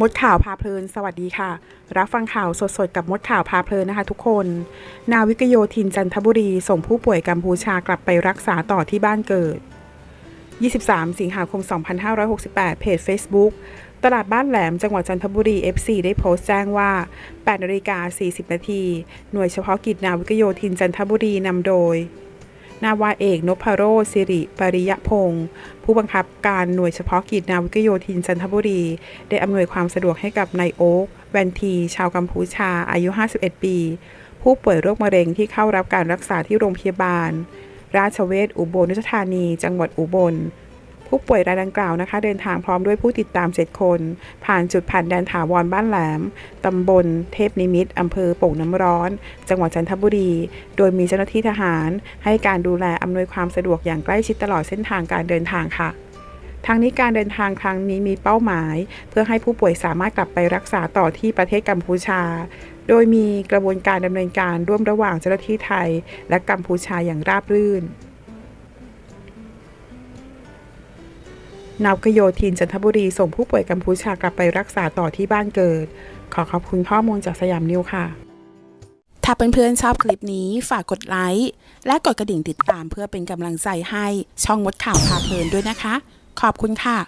มดข่าวพาเพลิน สวัสดีค่ะ รับฟังข่าวสดๆ กับมดข่าวพาเพลินนะคะทุกคน นาวิกโยธินจันทบุรี ส่งผู้ป่วยกัมพูชากลับไปรักษาต่อที่บ้านเกิด 23 สิงหาคม 2568 เพจ Facebook ตลาดบ้านแหลมจังหวัดจันทบุรี FC ได้โพสต์แจ้งว่า 8นาฬิกา40 นาที หน่วยเฉพาะกิจนาวิกโยธินจันทบุรีนำโดย นาวาเอกนพโรสิริ ปริยพงศ์ผู้บังคับการหน่วยเฉพาะกิจนาวิกโยธินจันทบุรี ได้อำนวยความสะดวกให้กับนายโอ๊กแวนที ชาวกัมพูชา อายุ 51 ปี ผู้ป่วยโรคมะเร็งที่เข้ารับการรักษาที่โรงพยาบาล ราชเวชอุบลราชธานี จังหวัดอุบล ผู้ป่วยรายดังกล่าวนะคะ เดินทางพร้อมด้วยผู้ติดตาม 7 คน ผ่านจุดผ่านแดนถาวรบ้านแหลม ตำบลเทพนิมิตรอำเภอโป่งน้ำร้อน จังหวัดจันทบุรี โดยมีเจ้าหน้าที่ทหาร ให้การดูแลอำนวยความสะดวกอย่างใกล้ชิดตลอดเส้นทางการเดินทางค่ะทางนี้การเดินทางครั้งนี้มีเป้าหมาย เพื่อให้ผู้ป่วยสามารถกลับไปรักษาต่อที่ประเทศกัมพูชา โดยมีกระบวนการดำเนินการร่วมระหว่างเจ้าหน้าที่ไทย และกัมพูชาอย่างราบรื่น นาวกโยธินจันทบุรีส่งผู้ป่วยกัมพูชากลับไปรักษาต่อที่บ้านเกิด ขอขอบคุณข้อมูลจากสยามนิวค่ะ ถ้าเพื่อนๆชอบคลิปนี้ฝากกดไลค์และกดกระดิ่งติดตามเพื่อเป็นกำลังใจให้ช่องมดข่าวพาเพลินด้วยนะคะ ขอบคุณค่ะ